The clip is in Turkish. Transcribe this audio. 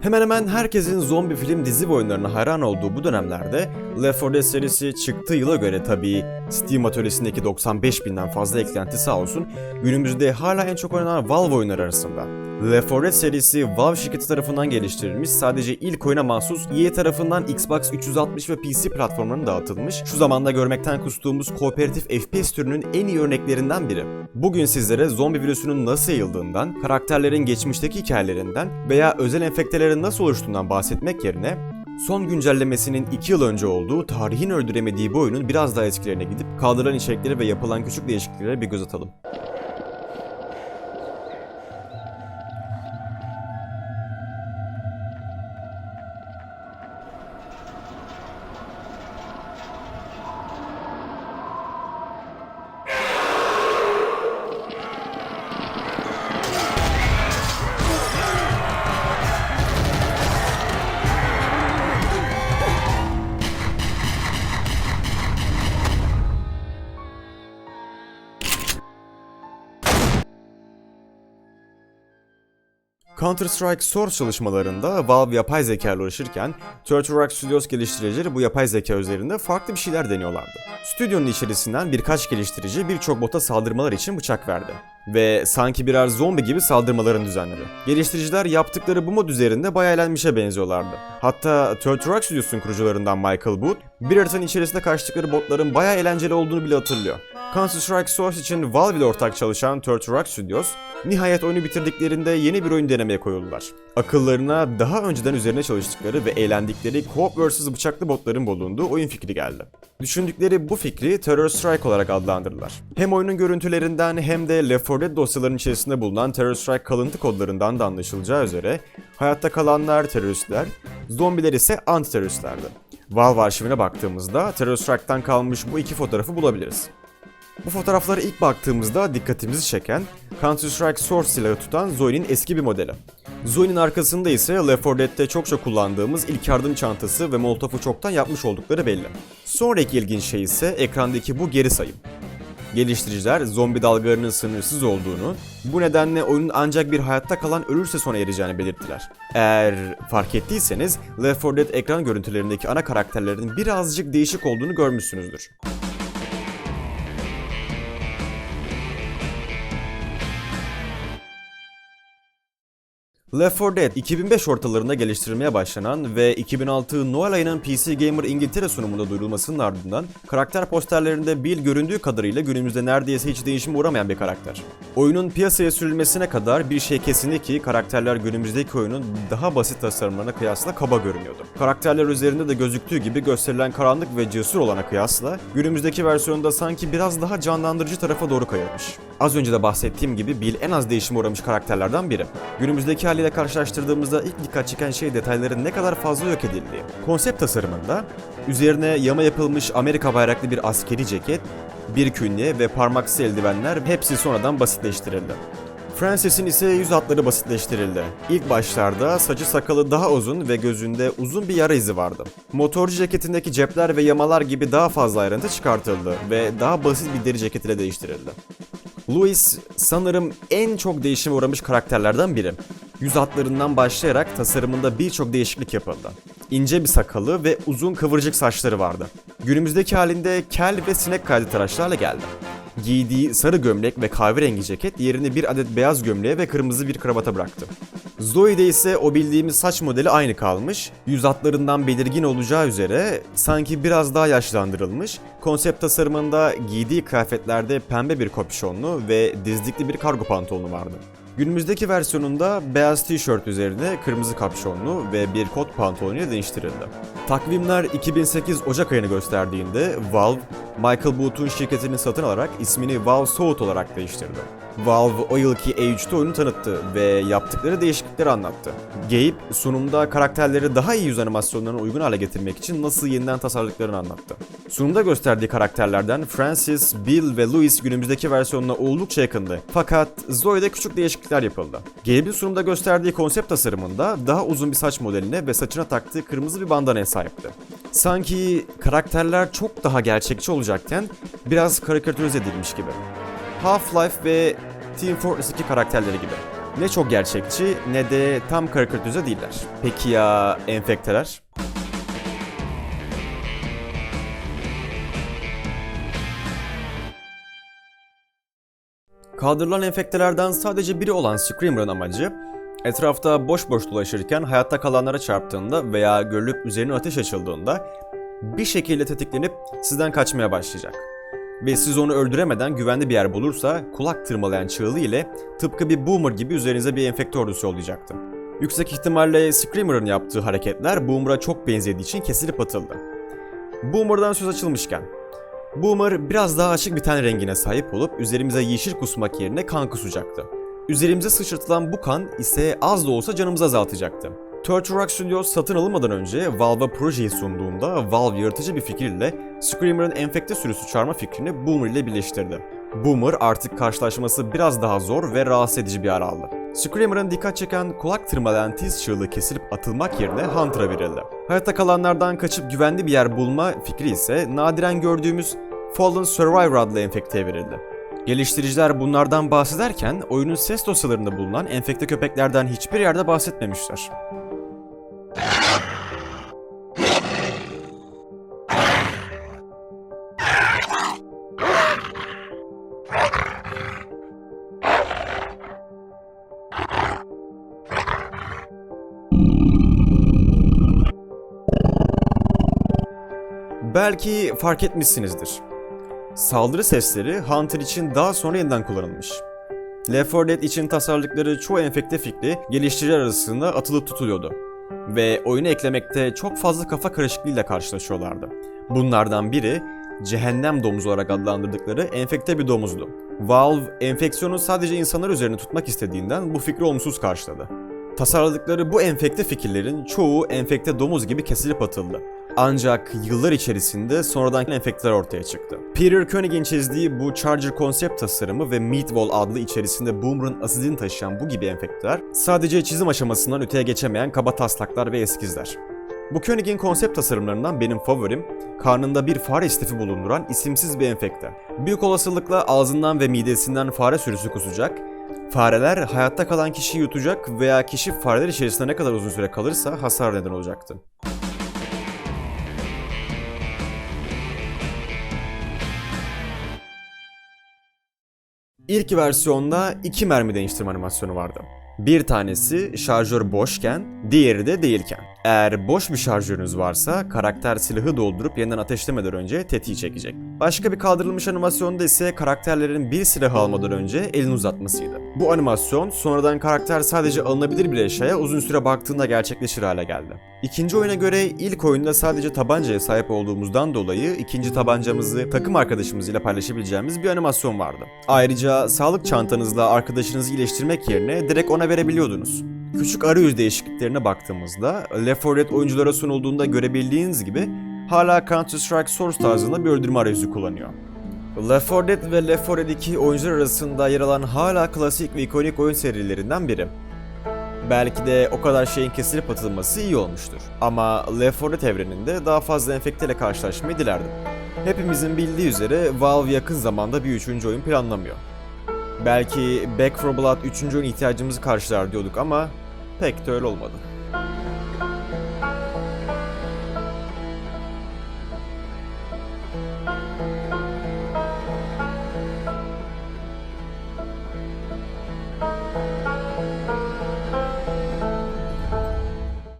Hemen hemen herkesin zombi film dizi ve oyunlarına hayran olduğu bu dönemlerde Left 4 Dead serisi çıktığı yıla göre tabii Steam atölyesindeki 95 binden fazla eklenti sağ olsun günümüzde hala en çok oynanan Valve oyunları arasında. 4 Dead serisi Valve şirketi tarafından geliştirilmiş sadece ilk oyuna mahsus EA tarafından Xbox 360 ve PC platformlarına dağıtılmış şu zamanda görmekten kustuğumuz kooperatif FPS türünün en iyi örneklerinden biri. Bugün sizlere zombi virüsünün nasıl yayıldığından, karakterlerin geçmişteki hikayelerinden veya özel enfektelerin nasıl oluştuğundan bahsetmek yerine Son güncellemesinin 2 yıl önce olduğu tarihin öldüremediği bu oyunun biraz daha eskilerine gidip kaldırılan içerikleri ve yapılan küçük değişikliklere bir göz atalım. Counter-Strike Source çalışmalarında Valve yapay zeka ile uğraşırken Turtle Rock Studios geliştiricileri bu yapay zeka üzerinde farklı bir şeyler deniyorlardı. Stüdyonun içerisinden birkaç geliştirici birçok bota saldırmalar için bıçak verdi. Ve sanki birer zombi gibi saldırmalarını düzenledi. Geliştiriciler yaptıkları bu mod üzerinde bayağı eğlenmişe benziyorlardı. Hatta Turtle Rock Studios'un kurucularından Michael Booth, bir haritanın içerisinde kaçtıkları botların bayağı eğlenceli olduğunu bile hatırlıyor. Counter-Strike Source için Valve ile ortak çalışan Turtle Rock Studios, nihayet oyunu bitirdiklerinde yeni bir oyun denemeye koyuldular. Akıllarına daha önceden üzerine çalıştıkları ve eğlendikleri co-op vs bıçaklı botların bulunduğu oyun fikri geldi. Düşündükleri bu fikri Terror Strike olarak adlandırdılar. Hem oyunun görüntülerinden hem de Left 4 Dead dosyalarının içerisinde bulunan Terror Strike kalıntı kodlarından da anlaşılacağı üzere hayatta kalanlar teröristler, zombiler ise anti-teröristlerdi. Valve arşivine baktığımızda Terror Strike'tan kalmış bu iki fotoğrafı bulabiliriz. Bu fotoğraflara ilk baktığımızda dikkatimizi çeken Counter-Strike Source silahı tutan Zoe'nin eski bir modeli. Zoe'nin arkasında ise Left 4 Dead'te çokça kullandığımız ilk yardım çantası ve molotofu çoktan yapmış oldukları belli. Sonraki ilginç şey ise ekrandaki bu geri sayım. Geliştiriciler zombi dalgalarının sınırsız olduğunu, bu nedenle oyunun ancak bir hayatta kalan ölürse sona ereceğini belirttiler. Eğer fark ettiyseniz Left 4 Dead ekran görüntülerindeki ana karakterlerin birazcık değişik olduğunu görmüşsünüzdür. Left 4 Dead 2005 ortalarında geliştirilmeye başlanan ve 2006 Noel ayının PC Gamer İngiltere sunumunda duyurulmasının ardından karakter posterlerinde Bill göründüğü kadarıyla günümüzde neredeyse hiç değişime uğramayan bir karakter. Oyunun piyasaya sürülmesine kadar bir şey kesinlikle ki karakterler günümüzdeki oyunun daha basit tasarımlarına kıyasla kaba görünüyordu. Karakterler üzerinde de gözüktüğü gibi gösterilen karanlık ve cesur olana kıyasla günümüzdeki versiyonda sanki biraz daha canlandırıcı tarafa doğru kayılmış. Az önce de bahsettiğim gibi Bill en az değişime uğramış karakterlerden biri. Günümüzdeki haliyle karşılaştırdığımızda ilk dikkat çeken şey detayların ne kadar fazla yok edildiği. Konsept tasarımında üzerine yama yapılmış Amerika bayraklı bir askeri ceket, bir künye ve parmaksız eldivenler hepsi sonradan basitleştirildi. Francis'in ise yüz hatları basitleştirildi. İlk başlarda saçı sakalı daha uzun ve gözünde uzun bir yara izi vardı. Motorcu ceketindeki cepler ve yamalar gibi daha fazla ayrıntı çıkartıldı ve daha basit bir deri ceket ile değiştirildi. Louis sanırım en çok değişime uğramış karakterlerden biri. Yüz hatlarından başlayarak tasarımında birçok değişiklik yapıldı. İnce bir sakalı ve uzun kıvırcık saçları vardı. Günümüzdeki halinde kel ve sinek kaydı tıraşlarla geldi. Giydiği sarı gömlek ve kahverengi ceket yerini bir adet beyaz gömleğe ve kırmızı bir kravata bıraktı. Zoe'de ise o bildiğimiz saç modeli aynı kalmış. Yüz hatlarından belirgin olacağı üzere sanki biraz daha yaşlandırılmış. Konsept tasarımında giydiği kıyafetlerde pembe bir kopşonlu ve dizlikli bir kargo pantolonu vardı. Günümüzdeki versiyonunda beyaz tişört üzerine kırmızı kapşonlu ve bir kot pantolonu ile değiştirildi. Takvimler 2008 Ocak ayını gösterdiğinde Valve, Michael Booth'un şirketini satın alarak ismini Valve Soğut olarak değiştirdi. Valve o yılki E3'te oyunu tanıttı ve yaptıkları değişiklikleri anlattı. Gabe sunumda karakterleri daha iyi yüz animasyonlarına uygun hale getirmek için nasıl yeniden tasarladıklarını anlattı. Sunumda gösterdiği karakterlerden Francis, Bill ve Louis günümüzdeki versiyonuna oldukça yakındı. Fakat Zoe'de küçük değişiklikler yapıldı. Gabe'in sunumda gösterdiği konsept tasarımında daha uzun bir saç modeline ve saçına taktığı kırmızı bir bandanaya sahipti. Sanki karakterler çok daha gerçekçi olacakken biraz karikatürize edilmiş gibi. Half-Life ve Team Fortress 2 karakterleri gibi. Ne çok gerçekçi ne de tam karikatürize değiller. Peki ya enfekteler? Kaldırılan enfektelerden sadece biri olan Screamer'ın amacı, etrafta boş boş dolaşırken hayatta kalanlara çarptığında veya görülüp üzerine ateş açıldığında bir şekilde tetiklenip sizden kaçmaya başlayacak. Ve siz onu öldüremeden güvenli bir yer bulursa kulak tırmalayan çığlığı ile tıpkı bir boomer gibi üzerinize bir enfekte ordusu yollayacaktı. Yüksek ihtimalle Screamer'ın yaptığı hareketler Boomer'a çok benzediği için kesilip atıldı. Boomer'dan söz açılmışken, Boomer biraz daha açık bir ten rengine sahip olup üzerimize yeşil kusmak yerine kan kusacaktı. Üzerimize sıçratılan bu kan ise az da olsa canımızı azaltacaktı. Turtle Rock Studios satın alınmadan önce Valve'a projeyi sunduğunda Valve yaratıcı bir fikirle Screamer'ın enfekte sürüsü çağırma fikrini Boomer ile birleştirdi. Boomer artık karşılaşması biraz daha zor ve rahatsız edici bir hal aldı. Screamer'ın dikkat çeken kulak tırmalayan tiz çığlığı kesilip atılmak yerine Hunter'a verildi. Hayatta kalanlardan kaçıp güvenli bir yer bulma fikri ise nadiren gördüğümüz Fallen Survivor adlı enfekteye verildi. Geliştiriciler bunlardan bahsederken oyunun ses dosyalarında bulunan enfekte köpeklerden hiçbir yerde bahsetmemişler. Belki fark etmişsinizdir. Saldırı sesleri Hunter için daha sonra yeniden kullanılmış. Left 4 Dead için tasarladıkları çoğu enfekte fikri geliştiriciler arasında atılıp tutuluyordu. Ve oyunu eklemekte çok fazla kafa karışıklığıyla karşılaşıyorlardı. Bunlardan biri cehennem domuzu olarak adlandırdıkları enfekte bir domuzdu. Valve enfeksiyonu sadece insanlar üzerine tutmak istediğinden bu fikri olumsuz karşıladı. Tasarladıkları bu enfekte fikirlerin çoğu enfekte domuz gibi kesilip atıldı. Ancak yıllar içerisinde sonradan enfekteler ortaya çıktı. Peter Koenig'in çizdiği bu Charger konsept tasarımı ve Meatball adlı içerisinde Boomer'ın asidini taşıyan bu gibi enfekteler sadece çizim aşamasından öteye geçemeyen kaba taslaklar ve eskizler. Bu Koenig'in konsept tasarımlarından benim favorim, karnında bir fare istifi bulunduran isimsiz bir enfekte. Büyük olasılıkla ağzından ve midesinden fare sürüsü kusacak, fareler hayatta kalan kişiyi yutacak veya kişi fareler içerisinde ne kadar uzun süre kalırsa hasar neden olacaktı. İlk versiyonda iki mermi değiştirme animasyonu vardı. Bir tanesi şarjör boşken, diğeri de değilken. Eğer boş bir şarjörünüz varsa karakter silahı doldurup yeniden ateşlemeden önce tetiği çekecek. Başka bir kaldırılmış animasyonda ise karakterlerin bir silahı almadan önce elini uzatmasıydı. Bu animasyon sonradan karakter sadece alınabilir bir eşyaya uzun süre baktığında gerçekleşir hale geldi. İkinci oyuna göre ilk oyunda sadece tabancaya sahip olduğumuzdan dolayı ikinci tabancamızı takım arkadaşımızla paylaşabileceğimiz bir animasyon vardı. Ayrıca sağlık çantanızla arkadaşınızı iyileştirmek yerine direkt ona verebiliyordunuz. Küçük arayüz değişikliklerine baktığımızda Left 4 Dead oyunculara sunulduğunda görebildiğiniz gibi hala Counter Strike Source tarzında bir öldürme arayüzü kullanıyor. Left 4 Dead ve Left 4 Dead 2 oyuncular arasında yer alan hala klasik ve ikonik oyun serilerinden biri. Belki de o kadar şeyin kesilip atılması iyi olmuştur. Ama Left 4 Dead evreninde daha fazla enfekteyle karşılaşmayı dilerdim. Hepimizin bildiği üzere Valve yakın zamanda bir üçüncü oyun planlamıyor. Belki Back 4 Blood 3. oyun ihtiyacımızı karşılar diyorduk ama pek de öyle olmadı.